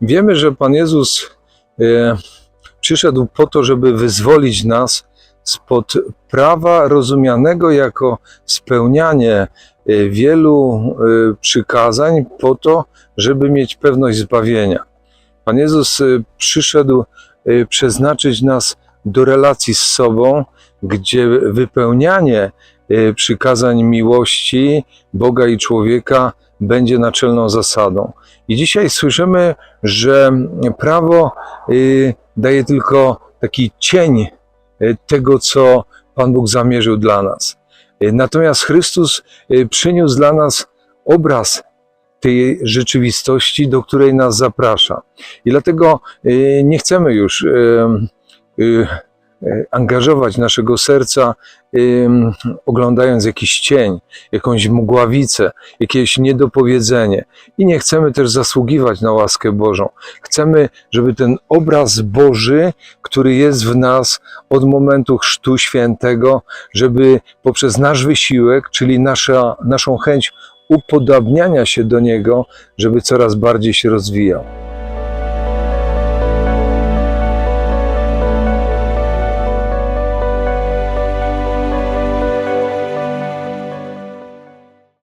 Wiemy, że Pan Jezus e, przyszedł po to, żeby wyzwolić nas spod prawa rozumianego jako spełnianie e, wielu e, przykazań po to, żeby mieć pewność zbawienia. Pan Jezus przyszedł przeznaczyć nas do relacji z sobą, gdzie wypełnianie przykazań miłości Boga i człowieka będzie naczelną zasadą. I dzisiaj słyszymy, że prawo y, daje tylko taki cień y, tego, co Pan Bóg zamierzył dla nas. Y, Natomiast Chrystus przyniósł dla nas obraz tej rzeczywistości, do której nas zaprasza. I dlatego nie chcemy już angażować naszego serca, oglądając jakiś cień, jakąś mgławicę, jakieś niedopowiedzenie. I nie chcemy też zasługiwać na łaskę Bożą. Chcemy, żeby ten obraz Boży, który jest w nas od momentu Chrztu Świętego, żeby poprzez nasz wysiłek, czyli nasza, naszą chęć upodabniania się do Niego, żeby coraz bardziej się rozwijał.